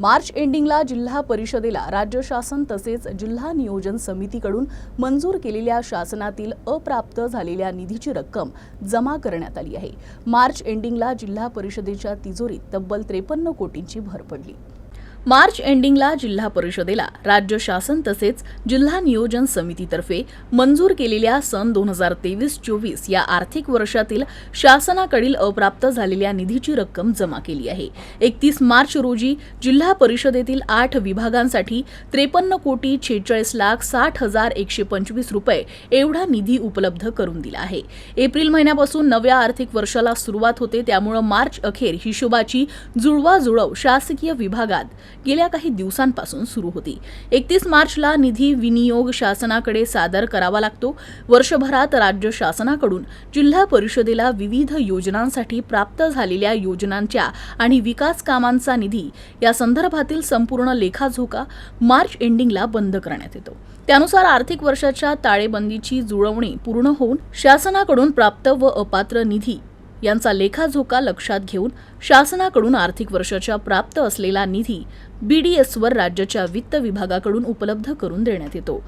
मार्च एंडिंगला जिल्हा परिषदेला राज्य शासन तसेच जिल्हा नियोजन समितीकडून मंजूर केलेल्या शासनातील अप्राप्त झालेल्या निधीची रक्कम जमा करण्यात आली आहे. मार्च एंडिंगला जिल्हा परिषदेच्या तिजोरीत तब्बल त्रेपन्न कोटींची भर पडली. मार्च एंडिंगला जिल्हा परिषदेला राज्य शासन तसेच जिल्हा नियोजन समितीतर्फे मंजूर केलेल्या सन दोन हजार तेवीस चोवीस या आर्थिक वर्षातील शासनाकडील अप्राप्त झालेल्या निधीची रक्कम जमा केली आहे. एकतीस मार्च रोजी जिल्हा परिषदेतील आठ विभागांसाठी त्रेपन्न कोटी छेचाळीस लाख साठ हजार एकशे पंचवीस रुपये एवढा निधी उपलब्ध करून दिला आहे. एप्रिल महिन्यापासून नव्या आर्थिक वर्षाला सुरुवात होते त्यामुळे मार्च अखेर हिशोबाची जुळवाजुळव शासकीय विभागात गेल्या काही दिवसांपासून सुरू होती. एकतीस मार्चला निधी विनियोग शासनाकडे सादर करावा लागतो. वर्षभरात राज्य शासनाकडून जिल्हा परिषदेला विविध योजनांसाठी प्राप्त झालेल्या योजनांच्या आणि विकास कामांचा निधी या संदर्भातील संपूर्ण लेखाजोखा मार्च एंडिंगला बंद करण्यात येतो. त्यानुसार आर्थिक वर्षाच्या ताळेबंदीची जुळवणी पूर्ण होऊन शासनाकडून प्राप्त व अपात्र निधी यांचा लेखाजोखा लक्षात घेऊन शासनाकडून आर्थिक वर्षाच्या प्राप्त असलेला निधी बीडीएसवर राज्याच्या वित्त विभागाकडून उपलब्ध करून देण्यात येतो.